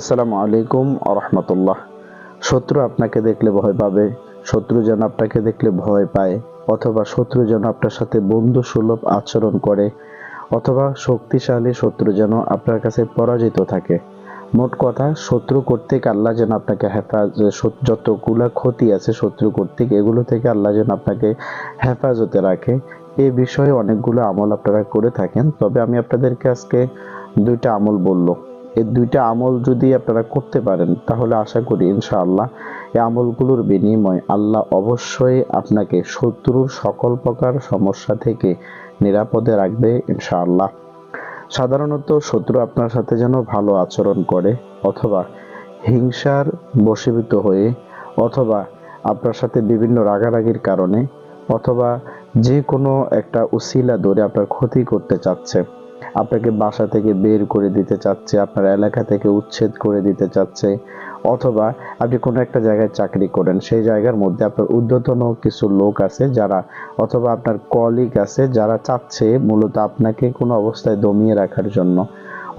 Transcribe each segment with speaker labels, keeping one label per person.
Speaker 1: আসসালামু আলাইকুম রহমতুল্লাহ। শত্রু আপনাকে দেখলে ভয় পাবে, শত্রু যেন আপনাকে দেখলে ভয় পায়, অথবা শত্রু যেন আপনার সাথে বন্ধু সুলভ আচরণ করে, অথবা শক্তিশালী শত্রু যেন আপনার কাছে পরাজিত থাকে। মোট কথা, শত্রু কর্তৃক আল্লাহ যেন আপনাকে হেফাজ যতগুলা ক্ষতি আছে শত্রু কর্তৃক, এগুলো থেকে আল্লাহ যেন আপনাকে হেফাজতে রাখে। এই বিষয়ে অনেকগুলো আমল আপনারা করে থাকেন। তবে আমি আপনাদেরকে আজকে দুইটা আমল বলব। এই দুইটা আমল যদি আপনারা করতে পারেন, তাহলে আশা করি ইনশাআল্লাহ এই আমলগুলোর বিনিময় আল্লাহ অবশ্যই আপনাকে শত্রুর সকল প্রকার সমস্যা থেকে নিরাপদে রাখবে ইনশাআল্লাহ। সাধারণত শত্রু আপনার সাথে যেন ভালো আচরণ করে অথবা হিংসার বশীভূত হয়ে অথবা আপনার সাথে বিভিন্ন রাগারাগির কারণে অথবা যে কোনো একটা উসিলা ধরে আপনার ক্ষতি করতে চাচ্ছে। আপনাকে বাসা থেকে বের করে দিতে চাচ্ছে, আপনার এলাকা থেকে উচ্ছেদ করে দিতে চাচ্ছে, অথবা আপনি কোনো একটা জায়গায় চাকরি করেন, সেই জায়গার মধ্যে আপনার ঊর্ধ্বতন কিছু লোক আছে যারা, অথবা আপনার কলিগ আছে যারা চাচ্ছে মূলত আপনাকে কোনো অবস্থায় দমিয়ে রাখার জন্য।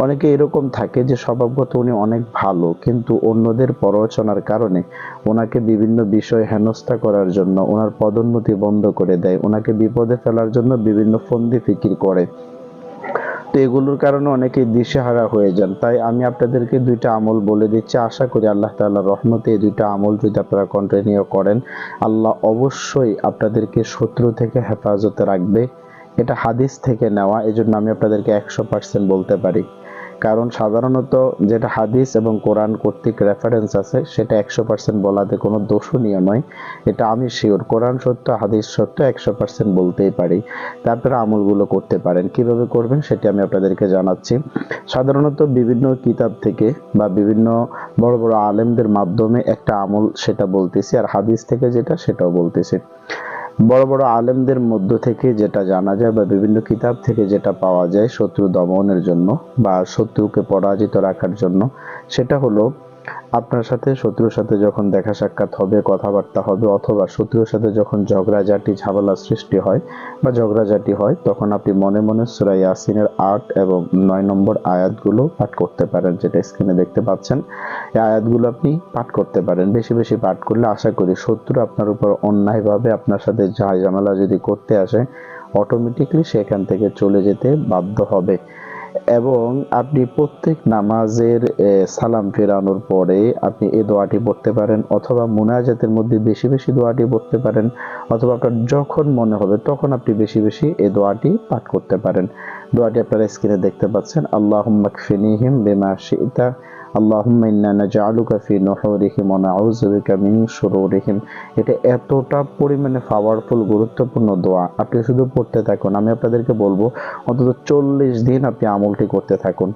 Speaker 1: অনেকে এরকম থাকে যে স্বভাবগত উনি অনেক ভালো, কিন্তু অন্যদের পরচনার কারণে ওনাকে বিভিন্ন বিষয় হেনস্থা করার জন্য, ওনার পদোন্নতি বন্ধ করে দেয়, ওনাকে বিপদে ফেলার জন্য বিভিন্ন ফন্দি ফিকির করে। তো এগুলোর কারণে অনেকে দিশেহারা হয়ে যান। তাই আমি আপনাদেরকে দুইটা আমল বলে দিচ্ছি। আশা করি আল্লাহ তাল্লাহ রহমতে এই দুইটা আমল যদি আপনারা কন্টিনিউ করেন, আল্লাহ অবশ্যই আপনাদেরকে শত্রু থেকে হেফাজতে রাখবে। এটা হাদিস থেকে নেওয়া, এজন্য আমি আপনাদেরকে একশো পার্সেন্ট বলতে পারি। কারণ সাধারণত যেটা হাদিস এবং কোরআন কর্তৃক রেফারেন্স আছে, সেটা একশো পার্সেন্ট বলাতে কোনো দোষণীয় নয়। এটা আমি শিওর কোরআন সত্য, হাদিস সত্য একশো পার্সেন্ট বলতেই পারি। তা আপনারা আমলগুলো করতে পারেন। কীভাবে করবেন সেটি আমি আপনাদেরকে জানাচ্ছি। সাধারণত বিভিন্ন কিতাব থেকে বা বিভিন্ন বড় বড় আলেমদের মাধ্যমে একটা আমল সেটা বলতেছি, আর হাদিস থেকে যেটা সেটাও বলতেছি। বড় বড় আলেমদের মধ্য থেকে যেটা জানা যায় বা বিভিন্ন কিতাব থেকে যেটা পাওয়া যায় শত্রু দমনের জন্য বা শত্রুকে পরাজিত রাখার জন্য, সেটা হলো আপনার সাথে, শত্রুর সাথে যখন দেখা সাক্ষাৎ হবে, কথাবার্তা হবে, অথবা শত্রুর সাথে যখন ঝগড়াঝাটি, ঝামেলা সৃষ্টি হয় বা ঝগড়াঝাটি হয়, তখন আপনি মনে মনে সুরাই ইয়াসিনের আট এবং নয় নম্বর আয়াতগুলো পাঠ করতে পারেন, যেটা স্ক্রিনে দেখতে পাচ্ছেন। এই আয়াতগুলো আপনি পাঠ করতে পারেন। বেশি বেশি পাঠ করলে আশা করি শত্রু আপনার উপর অন্যায়ভাবে আপনার সাথে ঝামেলা যদি করতে আসে অটোমেটিকলি সেখান থেকে চলে যেতে বাধ্য হবে। এবং আপনি প্রত্যেক নামাজের সালাম ফেরানোর পরে আপনি এই দোয়াটি পড়তে পারেন অথবা মুনাজাতের মধ্যে বেশি বেশি দোয়াটি পড়তে পারেন অথবা আপনার যখন মনে হবে তখন আপনি বেশি বেশি এই দোয়াটি পাঠ করতে পারেন। দোয়াটি আপনারা স্ক্রিনে দেখতে পাচ্ছেন। আল্লাহ মাকফিনিহিম বেমা শিতা। আল্লাহুম্মা ইন্না নাজআলুকা ফি নুহুরিহিম ওয়া শুরুরিহিম। এটা এতটা পরিমাণে পাওয়ারফুল গুরুত্বপূর্ণ দোয়া। আপনি শুধু পড়তে থাকুন। আমি আপনাদেরকে বলব, অন্তত চল্লিশ দিন আপনি আমলটি করতে থাকুন।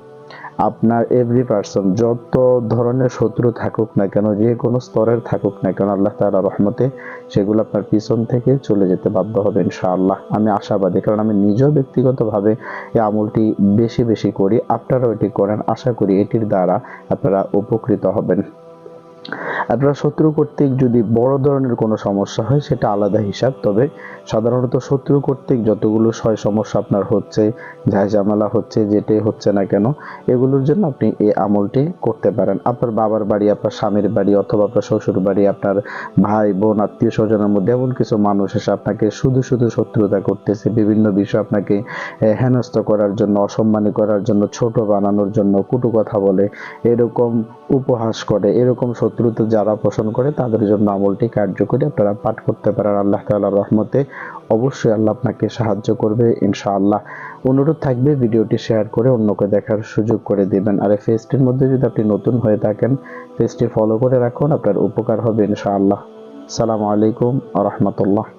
Speaker 1: আপনার এভরি পার্সন যত ধরনের শত্রু থাকুক না কেন, যে কোনো স্তরের থাকুক না কেন, আল্লাহ তালা রহমতে সেগুলো আপনার পিছন থেকে চলে যেতে বাধ্য হবে ইনশাআল্লাহ। আমি আশাবাদী, কারণ আমি নিজেও ব্যক্তিগতভাবে এই আমলটি বেশি বেশি করি। আপনারাও এটি করেন। আশা করি এটির দ্বারা আপনারা উপকৃত হবেন। আপনার শত্রু কর্তৃক যদি বড় ধরনের কোনো সমস্যা হয়, সেটা আলাদা হিসাব। তবে সাধারণত শত্রু কর্তৃক যতগুলো ছয় সমস্যা আপনার হচ্ছে ঝামেলা হচ্ছে, যেটাই হচ্ছে না কেন, এগুলোর জন্য আপনি এই আমলটি করতে পারেন। আপনার বাবার বাড়ি, আপনার স্বামীর বাড়ি অথবা আপনার শ্বশুর বাড়ি, আপনার ভাই, বোন, আত্মীয় স্বজনের মধ্যে এমন কিছু মানুষ এসে আপনাকে শুধু শুধু শত্রুতা করতেছে। বিভিন্ন বিষয় আপনাকে হেনস্থ করার জন্য, অসম্মানী করার জন্য, ছোট বানানোর জন্য, কুটু কথা বলে, এরকম উপহাস করে, এরকম শত্রুতা যারা পোষণ করে তাদের জন্য আমলটি কার্যকরী, আপনারা পাঠ করতে পারেন আল্লাহ তাল্লাহ রহমতে। অবশ্যই আল্লাহ আপনাকে সাহায্য করবে ইনশাআল্লাহ। অনুরোধ থাকবে ভিডিওটি শেয়ার করে অন্যকে দেখার সুযোগ করে দিবেন। আর এই ফেসটির মধ্যে যদি আপনি নতুন হয়ে থাকেন, পেজটি ফলো করে রাখুন, আপনার উপকার হবে ইনশাআল্লাহ। সালামু আলাইকুম আ রহমতুল্লাহ।